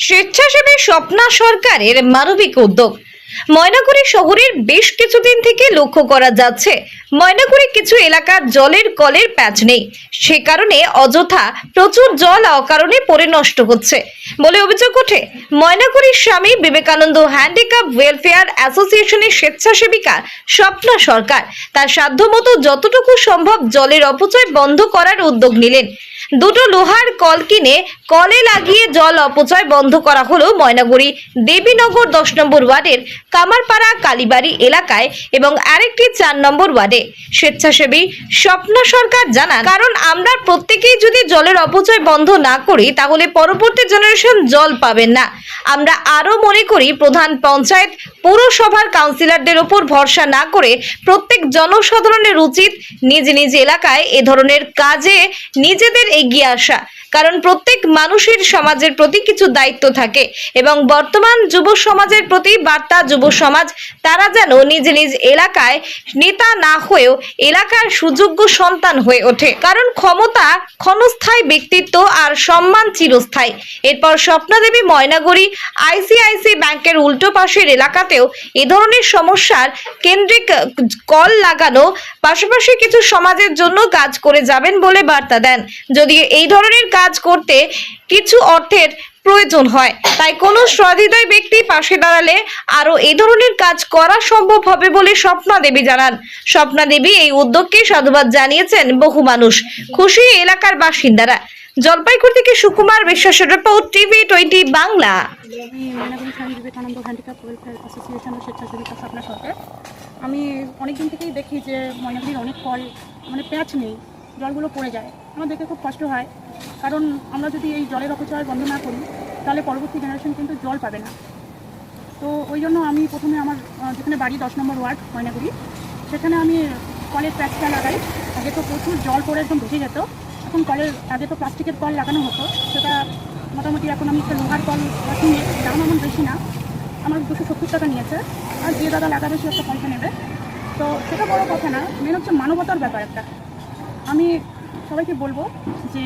স্বেচ্ছাসেবী স্বপ্না সরকারের মানবিক উদ্যোগ। ময়নাগুড়ি শহরের বেশ কিছুদিন থেকে লক্ষ্য করা যাচ্ছে ময়নাগুড়ি কিছু এলাকার জলের কলের প্যাচ নেই। সে কারণে অযথা প্রচুর জল অকারণে পরে নষ্ট হচ্ছে। বলে অভিযোগ ওঠে, ময়নাগুড়ির স্বামী বিবেকানন্দ হ্যান্ডিক্যাপ ওয়েলফেয়ার অ্যাসোসিয়েশনের স্বেচ্ছাসেবিকা স্বপ্না সরকার। তার সাধ্যমতো যতটুকু সম্ভব জলের অপচয় বন্ধ করার উদ্যোগ নিলেন। দুটো লোহার কল কিনে কলে লাগিয়ে জল অপচয় বন্ধ করা হলো ময়নাগুড়ি দেবীনগর দশ নম্বর ওয়ার্ডের কামারপাড়া কালীবাড়ি এলাকায় এবং আরেকটি চার নম্বর ওয়ার্ডে। স্বেচ্ছাসেবী স্বপ্ন সরকার জানান, কারণ আমরা প্রত্যেকেই যদি জলের অপচয় বন্ধ না করি, তাহলে পরবর্তী জেনারেশন জল পাবেন না। আমরা আরও মনে করি প্রধান পঞ্চায়েত, পৌরসভার কাউন্সিলরদের ওপর ভরসা না করে প্রত্যেক জনসাধারণের উচিত নিজ নিজ এলাকায় এ ধরনের কাজে নিজেদের এগিয়ে আসা। কারণ প্রত্যেক মানুষের সমাজের প্রতি কিছু দায়িত্ব থাকে এবং বর্তমান যুব সমাজের প্রতি বার্তা যুব সমাজ, তারা যেন নিজ নিজ এলাকায় নেতা না হয়েও এলাকার সুযোগ্য সন্তান হয়ে ওঠে। কারণ ক্ষমতা ক্ষণস্থায়ী ব্যক্তিত্ব আর সম্মান চিরস্থায়ী। এরপর স্বপ্নদেবী ময়নাগুড়ি আইসিআইসি ব্যাংকের উল্টো পাশের এলাকাতেও এ ধরনের সমস্যার কেন্দ্রিক কল লাগানো, পাশাপাশি কিছু সমাজের জন্য কাজ করে যাবেন বলে বার্তা দেন। যদি এই ধরনের কাজ করতে কিছু অর্থের প্রয়োজন হয়, তাই কোনো সহৃদয় ব্যক্তি পাশে দাঁড়ালে আরও এই ধরনের কাজ করা সম্ভব হবে বলে স্বপ্না দেবী জানান। স্বপ্না দেবী এই উদ্যোগকে সাধুবাদ জানিয়েছেন বহু মানুষ। খুশি এলাকার বাসিন্দারা। জলপাইগুড়ি থেকে সুকুমার বিশ্বাসের রিপোর্ট, টিভি টোয়েন্টি বাংলা। আমি ময়নাগুড়ি স্বামী বিবেকানন্দ হ্যান্ডিক্যাপ ওয়েলফেয়ার অ্যাসোসিয়েশনের স্বেচ্ছাসেবিকা স্বপ্না সরকার। আমি অনেক দিন থেকেই দেখি যে ময়নাগুড়ির অনেক কল মানে প্যাচ নেই, জলগুলো পড়ে যায়। আমার দেখে খুব কষ্ট হয়, কারণ আমরা যদি এই জলের অপচয় বন্ধ না করি, তাহলে পরবর্তী জেনারেশন কিন্তু জল পাবে না। তো ওই জন্য আমি প্রথমে আমার যেখানে বাড়ি দশ নম্বর ওয়ার্ড, ময়নাগুড়ি, সেখানে আমি কলের প্যাচটা লাগাই। আগে তো প্রচুর জল পড়ে একদম ঢুকে যেত, এখন কলের, আগে তো প্লাস্টিকের কল লাগানো হতো, সেটা মোটামুটি এখন আমি একটা লোহার কল কিনে দাম এমন বেশি না। আমার দুশো সত্তর টাকা নিয়েছে। আর যে দাদা লাগাবে, সে একটা পয়সা নেবে। তো সেটা বড় কথা না মেন হচ্ছে মানবতার ব্যাপার একটা। আমি সবাইকে বলব যে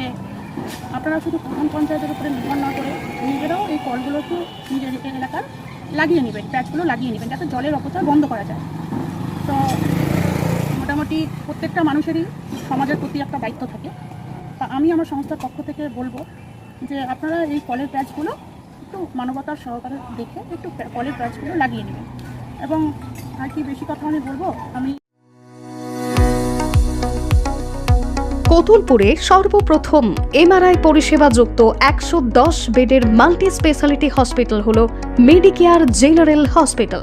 আপনারা শুধু প্রধান পঞ্চায়েতের উপরে নির্ভর না করে নিজেরাও এই কলগুলো একটু নিজের এলাকার লাগিয়ে নেবেন, প্যাচগুলো লাগিয়ে নেবেন, যাতে জলের অপচয় বন্ধ করা যায়। তো মোটামুটি প্রত্যেকটা মানুষেরই সমাজের প্রতি একটা দায়িত্ব থাকে। তা আমি আমার সংস্থার পক্ষ থেকে বলব যে আপনারা এই কলের প্যাচগুলো একটু মানবতার সহকারে দেখে একটু কলের প্যাচগুলো লাগিয়ে নেবেন। এবং আর কি বেশি কথা আমি বলব, আমি কতুলপুরে সর্বপ্রথম এমআরআই পরিষেবা যুক্ত একশো দশ বেডের মাল্টি স্পেশালিটি হসপিটাল হল মেডিকেয়ার জেনারেল হসপিটাল।